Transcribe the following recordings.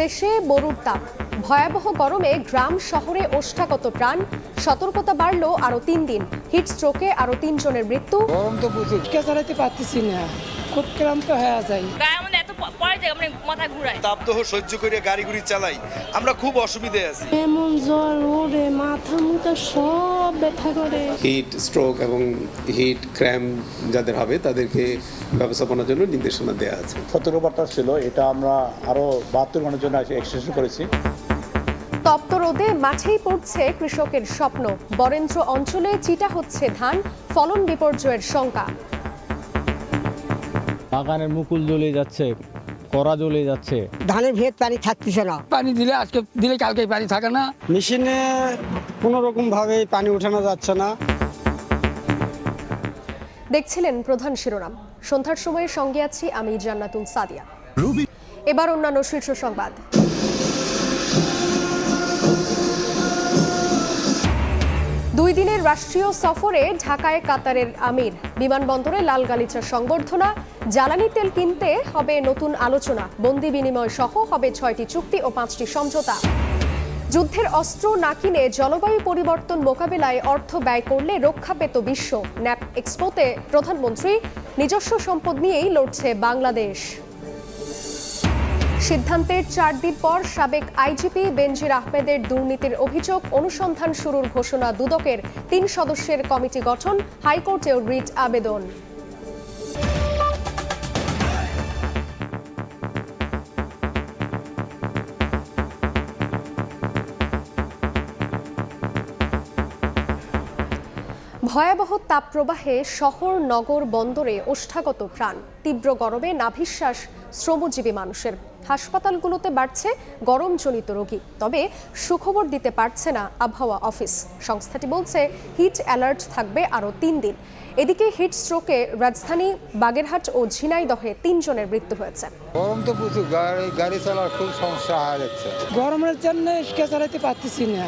দেশে মরুর তাপ। ভয়াবহ গরমে গ্রাম শহরে ওষ্ঠাগত প্রাণ। সতর্কতা বাড়লো আরও তিন দিন। হিট স্ট্রোকে আরও তিনজনের মৃত্যু। গরম তো বুঝি চালাতে পারতেছি না। খুব ক্লান্ত হয়ে যায়। পরে যায় মানে মাথা ঘুরায়। তাপদাহ সহ্য করে গাড়ি গুড়ি চালাই। আমরা খুব অসুবিধায় আছি। এমন জ্বর ওরে মাথা মুথা সব ব্যথা করে। হিট স্ট্রোক এবং হিট ক্র্যাম যাদের হবে তাদেরকে ব্যবস্থাপনার জন্য নির্দেশনা দেওয়া আছে। সতর্কবার্তা ছিল এটা আমরা আরও বাহাত্তর ঘণ্টার জন্য এক্সটেনশন করেছি। তপ্ত রোদে মাঠেই পড়ছে কৃষকের স্বপ্ন। বরেন্দ্র অঞ্চলে চিটা হচ্ছে ধান ফলন বিপর্যয়ের শঙ্কা। বাগানের মুকুল জ্বলে যাচ্ছে। করা জ্বলে যাচ্ছে। ধানের ভেদ পানি থাকতেছে না। পানি দিলে আজকে দিলে কালকে পানি থাকে না। মেশিনে কোনো রকম ভাবে পানি উঠানো যাচ্ছে না। দেখছিলেন প্রধান শিরোনাম। সন্ধ্যার সময়ে সঙ্গে আছি আমি জান্নাতুল সাদিয়া। রুবি এবার অন্যান্য শীর্ষ সংবাদ। দুই দিনের রাষ্ট্রীয় সফরে ঢাকায় কাতারের আমির। বিমানবন্দরে লাল গালিচার সংবর্ধনা জ্বালানি তেল কিনতে হবে নতুন আলোচনা। বন্দি বিনিময় সহ হবে ছয়টি চুক্তি ও পাঁচটি সমঝোতা। যুদ্ধের অস্ত্র না কিনে জলবায়ু পরিবর্তন মোকাবেলায় অর্থ ব্যয় করলে রক্ষা পেত বিশ্ব। ন্যাপ এক্সপোতে প্রধানমন্ত্রী নিজস্ব সম্পদ নিয়েই লড়ছে বাংলাদেশ। সিদ্ধান্তের চার দিন পর সাবেক আইজিপি বেনজির আহমেদের দুর্নীতির অভিযোগ অনুসন্ধান শুরুর ঘোষণা দুদকের। তিন সদস্যের কমিটি গঠন, হাইকোর্টেও রিট আবেদন। ভয়াবহ তাপপ্রবাহে শহর নগর বন্দরে ওষ্ঠাগত প্রাণ। তীব্র গরমে নাভিশ্বাস শ্রমজীবী মানুষের। হাসপাতালগুলোতে বাড়ছে গরমজনিত রোগী। তবে সুখবর দিতে পারছে না আবহাওয়া অফিস। সংস্থাটি বলছে হিট অ্যালার্ট থাকবে আরও তিন দিন। এদিকে হিট স্ট্রোকে রাজধানী বাগেরহাট ও ঝিনাইদহে তিনজনের মৃত্যু হয়েছে। গরম তো প্রচুর। গাড়ি গাড়ি চালার খুব সমস্যা হয়ে যাচ্ছে। গরমের জন্য চালাতে পারতেছি না।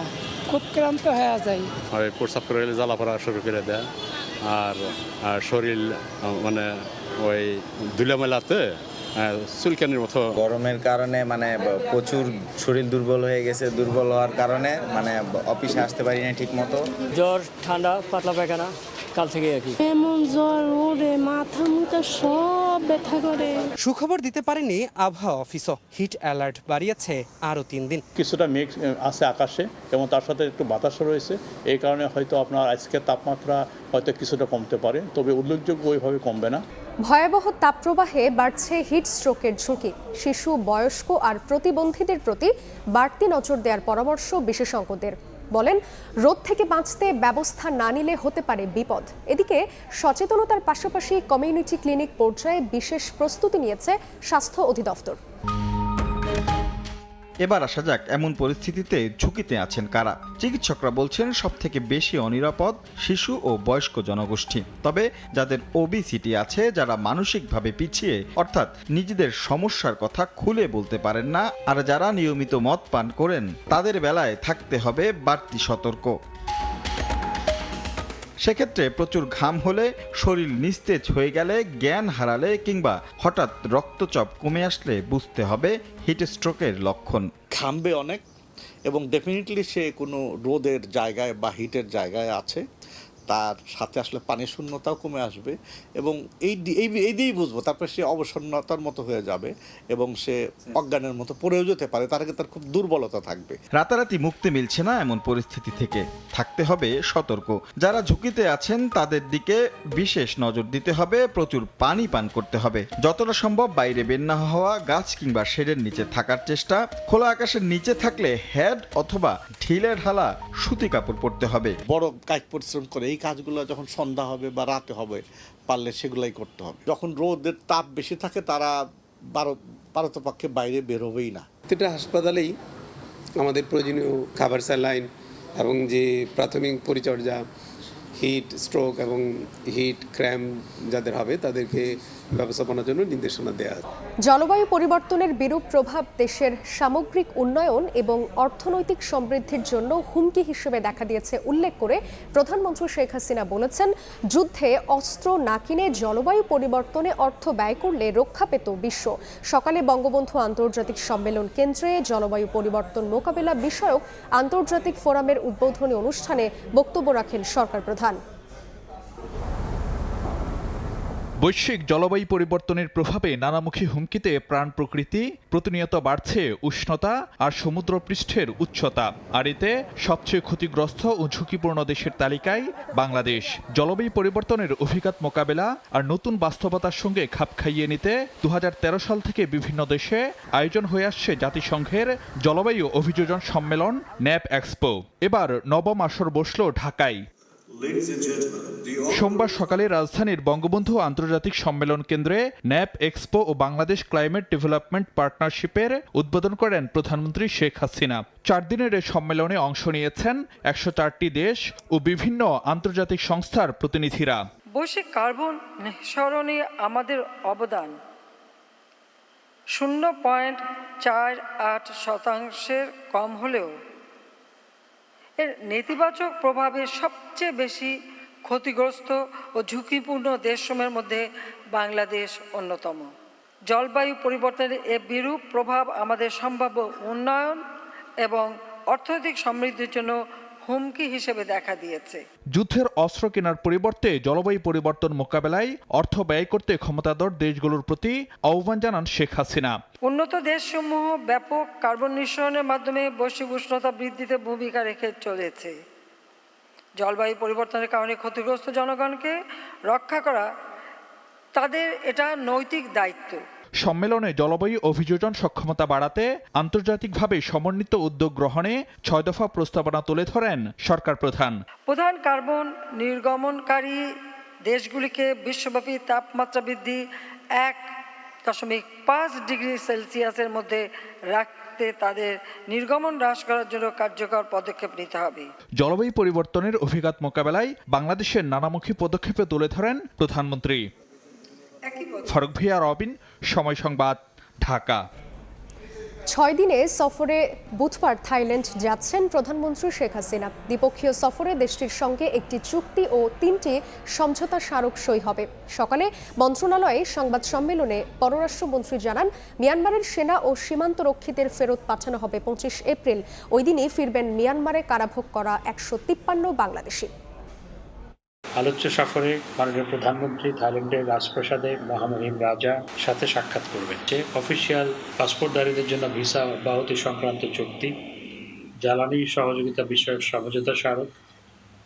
খুব ক্লান্ত হয়ে যায়। আর প্রস্রাব করে গেলে জ্বালা পড়া শুরু করে দেয়। আর আর শরীর মানে ওই ধুলামেলাতে চুলকানির মতো গরমের কারণে মানে প্রচুর শরীর দুর্বল হয়ে গেছে। দুর্বল হওয়ার কারণে মানে অফিসে আসতে পারি না ঠিক মতো জ্বর ঠান্ডা পাতলা পায়খানা কাল থেকে আর কি। এমন জ্বর ওরে মাথা মুথা সব ব্যথা করে। সুখবর দিতে পারেনি আবহাওয়া অফিসও। হিট অ্যালার্ট বাড়িয়েছে আরও তিন দিন। কিছুটা মেঘ আছে আকাশে এবং তার সাথে একটু বাতাসও রয়েছে। এই কারণে হয়তো আপনার আজকের তাপমাত্রা হয়তো কিছুটা কমতে পারে তবে উল্লেখযোগ্য ওইভাবে কমবে না। ভয়াবহ তাপপ্রবাহে বাড়ছে হিট স্ট্রোকের ঝুঁকি। শিশু বয়স্ক আর প্রতিবন্ধীদের প্রতি বাড়তি নজর দেওয়ার পরামর্শ বিশেষজ্ঞদের। বলেন, রোদ থেকে বাঁচতে ব্যবস্থা না নিলে হতে পারে বিপদ। এদিকে সচেতনতার পাশাপাশি কমিউনিটি ক্লিনিক পর্যায়ে বিশেষ প্রস্তুতি নিয়েছে স্বাস্থ্য অধিদপ্তর। এবার আসা যাক, এমন পরিস্থিতিতে ঝুঁকিতে আছেন কারা? চিকিৎসকরা বলছেন সব থেকে বেশি অনিরাপদ শিশু ও বয়স্ক জনগোষ্ঠী। তবে যাদের ওবিসিটি আছে, যারা মানসিকভাবে পিছিয়ে, অর্থাৎ নিজেদের সমস্যার কথা খুলে বলতে পারেন না, আর যারা নিয়মিত মদ পান করেন, তাদের বেলায় থাকতে হবে বাড়তি সতর্ক। সেক্ষেত্রে প্রচুর ঘাম হলে শরীর নিস্তেজ হয়ে গেলে জ্ঞান হারালে কিংবা হঠাৎ রক্তচাপ কমে আসলে বুঝতে হবে হিট স্ট্রোকের লক্ষণ। ঘামবে অনেক এবং ডেফিনেটলি সে কোনো রোদের জায়গায় বা হিটের জায়গায় আছে। তার সাথে আসলে পানি শূন্যতাও কমে আসবে এবং এই এই এই দিয়েই বুঝব। তারপরে সে অবসন্নতার মতো হয়ে যাবে এবং সে অজ্ঞানের মতো পড়েও যেতে পারে। তার আগে তার খুব দুর্বলতা থাকবে। রাতারাতি মুক্তি মিলছে না এমন পরিস্থিতি থেকে। থাকতে হবে সতর্ক। যারা ঝুঁকিতে আছেন তাদের দিকে বিশেষ নজর দিতে হবে। প্রচুর পানি পান করতে হবে। যতটা সম্ভব বাইরে বের না হওয়া গাছ কিংবা শেডের নিচে থাকার চেষ্টা। খোলা আকাশের নিচে থাকলে হেড অথবা ঢিলের ঢালা সুতি কাপড় পরতে হবে। বড় কায়িক পরিশ্রম করে এই কাজগুলো যখন সন্ধ্যা হবে বা রাতে হবে, পারলে সেগুলাই করতে হবে। যখন রোদের তাপ বেশি থাকে, তারা বারো পারতপক্ষে বাইরে বেরোবেই না। প্রতিটা হাসপাতালেই আমাদের প্রয়োজনীয় খাবার স্যালাইন এবং যে প্রাথমিক পরিচর্যা, হিট, স্ট্রোক এবং হিট ক্র্যাম যাদের হবে, তাদেরকে ব্যবস্থাপনার জন্য নির্দেশনা দেওয়া জলবায়ু পরিবর্তনের বিরূপ প্রভাব দেশের সামগ্রিক উন্নয়ন এবং অর্থনৈতিক সমৃদ্ধির জন্য হুমকি হিসেবে দেখা দিয়েছে উল্লেখ করে প্রধানমন্ত্রী শেখ হাসিনা বলেছেন, যুদ্ধে অস্ত্র না কিনে জলবায়ু পরিবর্তনে অর্থ ব্যয় করলে রক্ষা পেত বিশ্ব। সকালে বঙ্গবন্ধু আন্তর্জাতিক সম্মেলন কেন্দ্রে জলবায়ু পরিবর্তন মোকাবেলা বিষয়ক আন্তর্জাতিক ফোরামের উদ্বোধনী অনুষ্ঠানে বক্তব্য রাখেন সরকার প্রধান। বৈশ্বিক জলবায়ু পরিবর্তনের প্রভাবে নানামুখী হুমকিতে প্রাণ প্রকৃতি, প্রতিনিয়ত বাড়ছে উষ্ণতা আর সমুদ্রপৃষ্ঠের উচ্চতা। আর এতে সবচেয়ে ক্ষতিগ্রস্ত ও ঝুঁকিপূর্ণ দেশের তালিকায় বাংলাদেশ। জলবায়ু পরিবর্তনের অভিঘাত মোকাবেলা আর নতুন বাস্তবতার সঙ্গে খাপ খাইয়ে নিতে দু হাজার তেরো সাল থেকে বিভিন্ন দেশে আয়োজন হয়ে আসছে জাতিসংঘের জলবায়ু অভিযোজন সম্মেলন, ন্যাপ এক্সপো। এবার নবম আসর বসল ঢাকায়। সোমবার সকালে রাজধানীর বঙ্গবন্ধু আন্তর্জাতিক সম্মেলন কেন্দ্রে ন্যাপ এক্সপো ও বাংলাদেশ ক্লাইমেট ডেভেলপমেন্ট পার্টনারশিপের উদ্বোধন করেন প্রধানমন্ত্রী শেখ হাসিনা। চার দিনের এ সম্মেলনে অংশ নিয়েছেন একশো চারটি দেশ ও বিভিন্ন আন্তর্জাতিক সংস্থার প্রতিনিধিরা। বৈশ্বিক কার্বন নিঃসরণে আমাদের অবদান শূন্য পয়েন্ট চার আট শতাংশের কম হলেও এর নেতিবাচক প্রভাবে সবচেয়ে বেশি ক্ষতিগ্রস্ত ও ঝুঁকিপূর্ণ দেশসমূহের মধ্যে বাংলাদেশ অন্যতম। জলবায়ু পরিবর্তনের এ বিরূপ প্রভাব আমাদের সম্ভাব্য উন্নয়ন এবং অর্থনৈতিক সমৃদ্ধির জন্য হুমকি হিসেবে দেখা দিয়েছে। যুদ্ধের অস্ত্র কেনার পরিবর্তে জলবায়ু পরিবর্তন মোকাবেলায় অর্থ ব্যয় করতে ক্ষমতাধর দেশগুলোর প্রতি আহ্বান জানান শেখ হাসিনা। উন্নত দেশসমূহ ব্যাপক কার্বন নিঃসরণের মাধ্যমে বৈশ্বিক উষ্ণতা বৃদ্ধিতে ভূমিকা রেখে চলেছে। জলবায়ু পরিবর্তনের কারণে ক্ষতিগ্রস্ত জনগণকে রক্ষা করা তাদের এটা নৈতিক দায়িত্ব। সম্মেলনে জলবায়ু অভিযোজন সক্ষমতা বাড়াতে আন্তর্জাতিকভাবে সমন্বিত উদ্যোগ গ্রহণে ছয় দফা প্রস্তাবনা তুলে ধরেন সরকার প্রধান। প্রধান কার্বন নির্গমনকারী দেশগুলিকে বিশ্বব্যাপী তাপমাত্রা বৃদ্ধি এক দশমিক পাঁচ ডিগ্রি সেলসিয়াসের মধ্যে রাখতে তাদের নির্গমন হ্রাস করার জন্য কার্যকর পদক্ষেপ নিতে হবে। জলবায়ু পরিবর্তনের অভিঘাত মোকাবেলায় বাংলাদেশের নানামুখী পদক্ষেপে তুলে ধরেন প্রধানমন্ত্রী। ফারুক ভিয়া রবিন সময় সংবাদ, ঢাকা। ছয় দিনে সফরে বুধবার থাইল্যান্ড যাচ্ছেন প্রধানমন্ত্রী শেখ হাসিনা। দ্বিপক্ষীয় সফরে দেশটির সঙ্গে একটি চুক্তি ও তিনটি সমঝোতা স্মারক সই হবে। সকালে মন্ত্রণালয়ে সংবাদ সম্মেলনে পররাষ্ট্রমন্ত্রী জানান, মিয়ানমারের সেনা ও সীমান্ত রক্ষীদের ফেরত পাঠানো হবে পঁচিশ এপ্রিল। ওই দিনই ফিরবেন মিয়ানমারে কারাভোগ করা একশো তিপ্পান্ন বাংলাদেশি। আলোচ্য সফরে মাননীয় প্রধানমন্ত্রী থাইল্যান্ডের রাজপ্রাসাদে মহামহিম রাজা সাথে সাক্ষাৎ করবেন। যে অফিসিয়াল পাসপোর্টধারীদের জন্য ভিসা অব্যাহতি সংক্রান্ত চুক্তি, জ্বালানি সহযোগিতা বিষয়ক সমঝোতা স্মারক,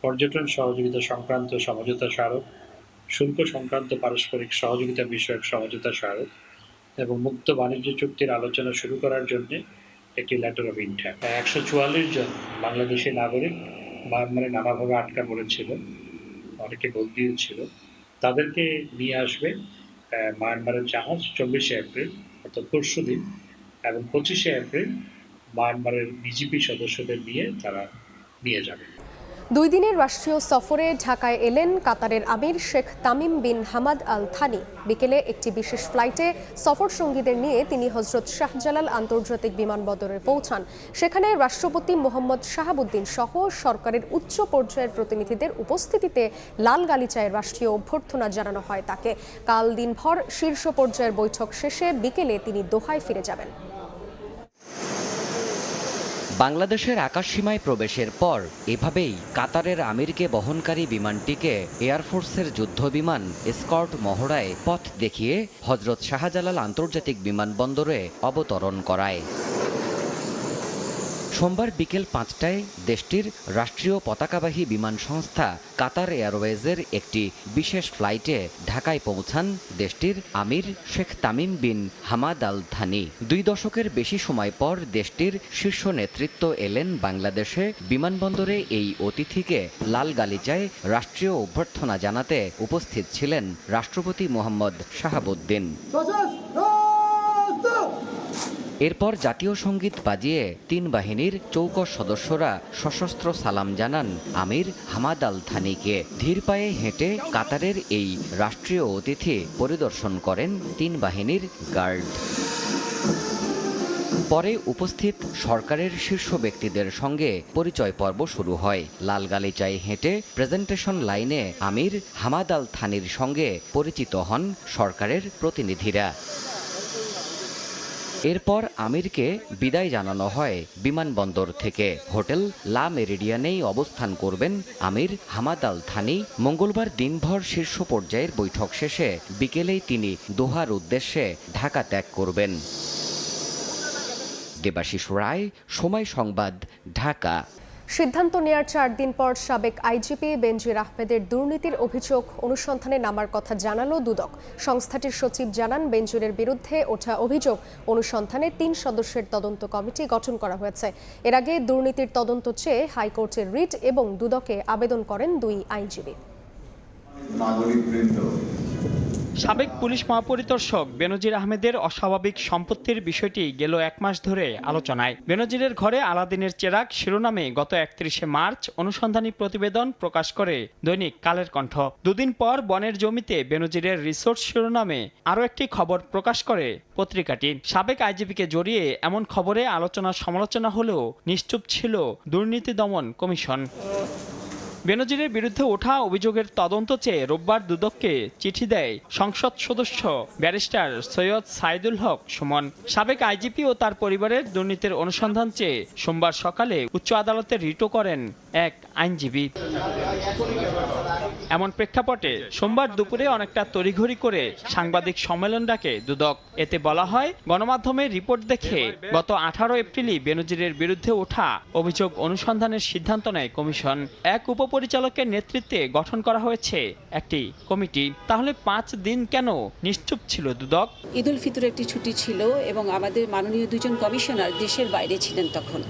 পর্যটন সহযোগিতা সংক্রান্ত সমঝোতা স্মারক, শুল্ক সংক্রান্ত পারস্পরিক সহযোগিতা বিষয়ক সমঝোতা স্মারক এবং মুক্ত বাণিজ্য চুক্তির আলোচনা শুরু করার জন্য একটি লেটার অফ ইন্ট্যাক্ট একশো চুয়াল্লিশ জন বাংলাদেশি নাগরিক মায়ানমারে নানাভাবে আটকা পড়েছিল। অনেকে বন্দী ছিল তাদেরকে নিয়ে আসবে মায়ানমারের জাহাজ চব্বিশে এপ্রিল, অর্থাৎ পরশু দিন, এবং পঁচিশে এপ্রিল মায়ানমারের বিজেপি সদস্যদের নিয়ে তারা নিয়ে যাবে। দুই দিনের রাষ্ট্রীয় সফরে ঢাকায় এলেন কাতারের আমির Sheikh Tamim bin Hamad Al Thani বিকেলে একটি বিশেষ ফ্লাইটে সফর সঙ্গীদের নিয়ে তিনি হজরত শাহজালাল আন্তর্জাতিক বিমানবন্দরে পৌঁছান। সেখানে রাষ্ট্রপতি মোহাম্মদ শাহাবুদ্দিন সহ সরকারের উচ্চ পর্যায়ের প্রতিনিধিদের উপস্থিতিতে লাল গালিচায় রাষ্ট্রীয় অভ্যর্থনা জানানো হয় তাকে। কাল দিনভর শীর্ষ পর্যায়ের বৈঠক শেষে বিকেলে তিনি দোহায় ফিরে যাবেন। বাংলাদেশের আকাশসীমায় প্রবেশের পর এভাবেই কাতারের আমিরকে বহনকারী বিমানটিকে এয়ারফোর্সের যুদ্ধ বিমান স্কট মহড়ায় পথ দেখিয়ে হজরত শাহজালাল আন্তর্জাতিক বিমানবন্দরে অবতরণ করায়। সোমবার বিকেল পাঁচটায় দেশটির রাষ্ট্রীয় পতাকাবাহী বিমান সংস্থা কাতার এয়ারওয়েজের একটি বিশেষ ফ্লাইটে ঢাকায় পৌঁছান দেশটির আমির Sheikh Tamim bin Hamad Al Thani. দুই দশকের বেশি সময় পর দেশটির শীর্ষ নেতৃত্ব এলেন বাংলাদেশে বিমানবন্দরে এই অতিথিকে লাল গালিচায় রাষ্ট্রীয় অভ্যর্থনা জানাতে উপস্থিত ছিলেন রাষ্ট্রপতি মোহাম্মদ শাহাবুদ্দিন। এরপর জাতীয় সংগীত বাজিয়ে তিন বাহিনীর চৌকস সদস্যরা সশস্ত্র সালাম জানান আমির হামাদ আল থানিকে। ধীর পায়ে হেঁটে কাতারের এই রাষ্ট্রীয় অতিথি পরিদর্শন করেন তিন বাহিনীর গার্ড। পরে উপস্থিত সরকারের শীর্ষ ব্যক্তিদের সঙ্গে পরিচয় পর্ব শুরু হয়। লাল গালিচায় হেঁটে প্রেজেন্টেশন লাইনে আমির হামাদ আল থানির সঙ্গে পরিচিত হন সরকারের প্রতিনিধিরা। এরপর আমিরকে বিদায় জানানো হয় বিমানবন্দর থেকে। হোটেল লা মেরিডিয়ানেই অবস্থান করবেন আমির হামাদ আল থানি। মঙ্গলবার দিনভর শীর্ষ পর্যায়ের বৈঠক শেষে বিকেলেই তিনি দোহার উদ্দেশ্যে ঢাকা ত্যাগ করবেন। দেবাশিস রায়, সময় সংবাদ, ঢাকা। সিদ্ধান্ত নেয়ার চার দিন পর সাবেক আইজিপি বেনজির আহমেদের দুর্নীতির অভিযোগ অনুসন্ধানে নামার কথা জানালো দুদক। সংস্থাটির সচিব জানান, বেনজিরের বিরুদ্ধে ওঠা অভিযোগ অনুসন্ধানে তিন সদস্যের তদন্ত কমিটি গঠন করা হয়েছে। এর আগে দুর্নীতির তদন্ত চেয়ে হাইকোর্টের রিট এবং দুদকে আবেদন করেন দুই আইনজীবী। সাবেক পুলিশ মহাপরিদর্শক বেনজির আহমেদের অস্বাভাবিক সম্পত্তির বিষয়টি গেল এক মাস ধরে আলোচনায়। বেনজিরের ঘরে আলাদিনের চেরাক শিরোনামে গত একত্রিশে মার্চ অনুসন্ধানী প্রতিবেদন প্রকাশ করে দৈনিক কালের কণ্ঠ। দুদিন পর বনের জমিতে বেনজিরের রিসোর্ট শিরোনামে আরও একটি খবর প্রকাশ করে পত্রিকাটি। সাবেক আইজিপিকে জড়িয়ে এমন খবরে আলোচনা সমালোচনা হলেও নিশ্চুপ ছিল দুর্নীতি দমন কমিশন। বেনজিরের বিরুদ্ধে ওঠা অভিযোগের তদন্ত চেয়ে রোববার দুদককে চিঠি দেয় সংসদ সদস্য ব্যারিস্টার সৈয়দ সাইদুল হক সুমন। সাবেক আইজিপি ও তার পরিবারের দুর্নীতির অনুসন্ধান চেয়ে সোমবার সকালে উচ্চ আদালতে রিটও করেন। এক আইনজীবী। এমন প্রেক্ষাপটে সোমবার দুপুরে অনেকটা তড়িঘড়ি করে সাংবাদিক সম্মেলন ডাকে দুদক। এতে বলা হয়, গণমাধ্যমের রিপোর্ট দেখে গত আঠারো এপ্রিলই বেনজিরের বিরুদ্ধে ওঠা অভিযোগ অনুসন্ধানের সিদ্ধান্ত নেয় কমিশন। এক উপপরিচালকের নেতৃত্বে গঠন করা হয়েছে একটি কমিটি। তাহলে পাঁচ দিন কেন নিশ্চুপ ছিল দুদক? ঈদুল ফিতর একটি ছুটি ছিল এবং আমাদের মাননীয় দুজন কমিশনার দেশের বাইরে ছিলেন তখন।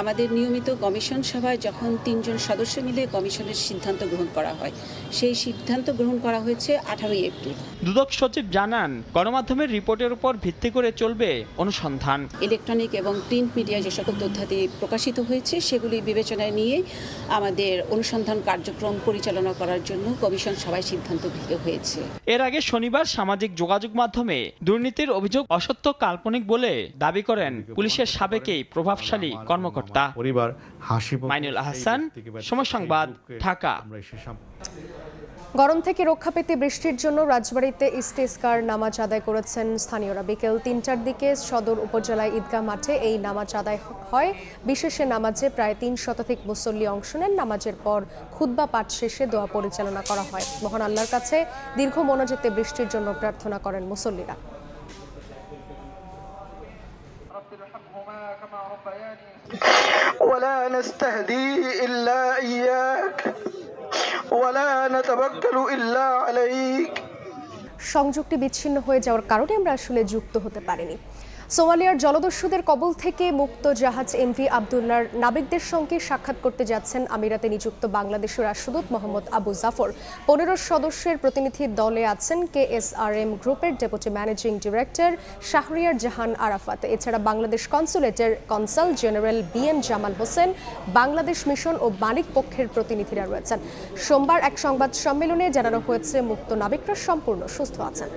আমাদের নিয়মিত কমিশন সভায় যখন তিনজন সদস্য মিলে কমিশনের সিদ্ধান্ত গ্রহণ করা হয় সেই সিদ্ধান্ত গ্রহণ করা হয়েছে আঠারোই এপ্রিল। দুদক সচিব জানান গণমাধ্যমের রিপোর্টের উপর ভিত্তি করে চলবে অনুসন্ধান। ইলেকট্রনিক এবং প্রিন্ট মিডিয়ায় যে সকল তথ্যাদি প্রকাশিত হয়েছে সেগুলি বিবেচনায় নিয়ে আমাদের অনুসন্ধান কার্যক্রম পরিচালনা করার জন্য কমিশন সভায় সিদ্ধান্ত গৃহীত হয়েছে। এর আগে শনিবার সামাজিক যোগাযোগ মাধ্যমে দুর্নীতির অভিযোগ অসত্য কাল্পনিক বলে দাবি করেন পুলিশের সাবেকেই প্রভাবশালী কর্মকর্তা। পরিবার হাসি মাইনুল আহসান সময় সংবাদ ঢাকা। গরম থেকে রক্ষা পেতে বৃষ্টির জন্য রাজবাড়ীতে ইস্তেস্কার নামাজ আদায় করেছেন স্থানীয়রা। বিকেল তিনটার দিকে সদর উপজেলায় ঈদগাহ মাঠে এই নামাজ আদায় হয়। বিশেষে নামাজে প্রায় তিন শতাধিক মুসল্লি অংশ নেন। নামাজের পর খুদ্া পাঠ শেষে দোয়া পরিচালনা করা হয়। মহান আল্লাহর কাছে দীর্ঘ মনোজেতে বৃষ্টির জন্য প্রার্থনা করেন মুসল্লিরা। ولا نستهدي إلا إياك ولا نتوكل إلا عليك সংযোগটি বিচ্ছিন্ন হয়ে যাওয়ার কারণে আমরা আসলে যুক্ত হতে পারিনি সোমালিয়ার জলদস্যুদের কবল থেকে মুক্ত জাহাজ এমভি আবদুল্লার নাবিকদের সঙ্গে সাক্ষাৎ করতে যাচ্ছেন আমিরাতে নিযুক্ত বাংলাদেশের রাষ্ট্রদূত মোহাম্মদ আবু জাফর। পনেরো সদস্যের প্রতিনিধি দলে আছেন কে এস আর এম গ্রুপের deputy managing director Shahriar Jahan Arafat. এছাড়া Bangladesh কনসুলেটের consul general B M Jamal Hossain, Bangladesh mission ও মালিক পক্ষের প্রতিনিধিরা রয়েছেন। সোমবার এক সংবাদ সম্মেলনে জানানো হয়েছে, মুক্ত নাবিকরা সম্পূর্ণ সুস্থ আছেন।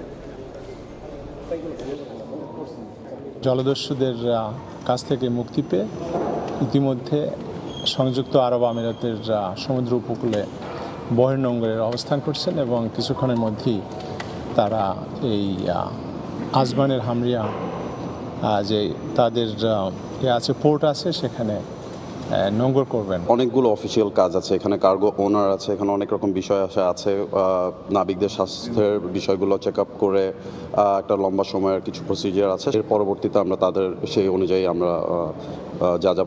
জলদস্যুদের কাছ থেকে মুক্তি পেয়ে ইতিমধ্যে সংযুক্ত আরব আমিরাতের সমুদ্র উপকূলে বহির্নঙ্গরের অবস্থান করছেন এবং কিছুক্ষণের মধ্যেই তারা এই আজমানের হামরিয়া যে তাদের আছে, পোর্ট আছে সেখানে নোঙ্গর করবেন? অনেকগুলো অফিসিয়াল কাজ আছে, এখানে কার্গো ওনার আছে, এখানে অনেক রকম বিষয় আসে আছে নাবিকদের স্বাস্থ্যের বিষয়গুলো চেক আপ করে একটা লম্বা সময়ের কিছু প্রসিজিয়ার আছে। এর পরবর্তীতে আমরা তাদের সেই অনুযায়ী আমরা যা যা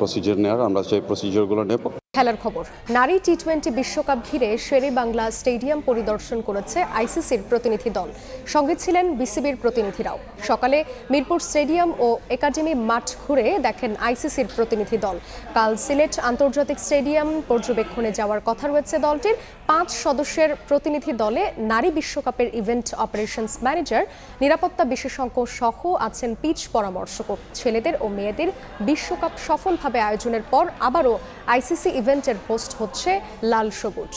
প্রসিজিয়ার নেওয়ার আমরা সেই প্রসিজিয়ারগুলো নেব। খেলার খবর। নারী টি টোয়েন্টি বিশ্বকাপ ঘিরে শেরে বাংলা স্টেডিয়াম পরিদর্শন করেছে আইসিসির প্রতিনিধি দল। সঙ্গে ছিলেন বিসিবির প্রতিনিধিরাও। সকালে মিরপুর স্টেডিয়াম ও একাডেমি মাঠ ঘুরে দেখেন আইসিসির প্রতিনিধি দল। কাল সিলেট আন্তর্জাতিক স্টেডিয়াম পর্যবেক্ষণে যাওয়ার কথা রয়েছে দলটির। পাঁচ সদস্যের প্রতিনিধি দলে নারী বিশ্বকাপের ইভেন্ট অপারেশনস ম্যানেজার নিরাপত্তা বিশেষজ্ঞ সহ আছেন পিচ পরামর্শক। ছেলেদের ও মেয়েদের বিশ্বকাপ সফলভাবে আয়োজনের পর আবারও আইসিসি ইভেন্টের হোস্ট হচ্ছে লাল সবুজ।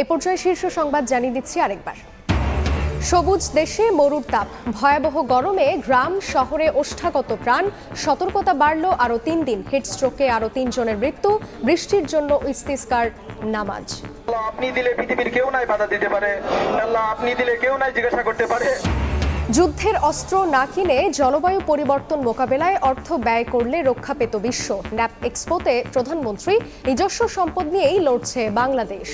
এ পর্যায়ে শীর্ষ সংবাদ জানিয়ে দিচ্ছি আরেকবার। সবুজ দেশে মরুর তাপ, ভয়াবহ গরমে গ্রাম, শহরে ওষ্ঠাগত প্রাণ, সতর্কতা বাড়ল আরও তিন দিন হিটস্ট্রোকে আরও তিনজনের মৃত্যু, বৃষ্টির জন্য ইস্তিস্কার নামাজ। আপনি দিলে পৃথিবীর কেউ নাই বাধা দিতে পারে। আপনি দিলে কেউ নাই জিজ্ঞাসা করতে পারে। যুদ্ধের অস্ত্র না কিনে জলবায়ু পরিবর্তন মোকাবেলায় অর্থ ব্যয় করলে রক্ষা পেত বিশ্ব। ন্যাপ এক্সপোতে প্রধানমন্ত্রী নিজস্ব সম্পদ নিয়েই লড়ছে বাংলাদেশ।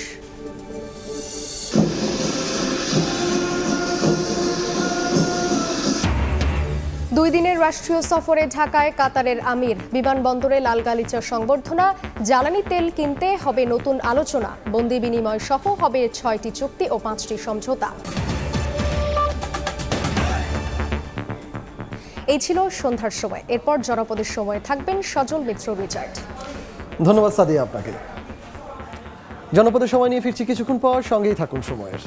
দুই দিনের রাষ্ট্রীয় সফরে ঢাকায় কাতারের আমির। বিমানবন্দরে লাল গালিচা সংবর্ধনা, জ্বালানি তেল কিনতে হবে নতুন আলোচনা। বন্দি বিনিময় সহ হবে ছয়টি চুক্তি ও পাঁচটি সমঝোতা। এই ছিল সন্ধ্যার সময়। এরপর জনপদের সময় থাকবেন সজল মিত্র রিচার্ড। ধন্যবাদ সাদিয়া আপনাকে। জনপদের সময় নিয়ে ফিরছি কিছুক্ষণ পর, সঙ্গেই থাকুন সময়ের।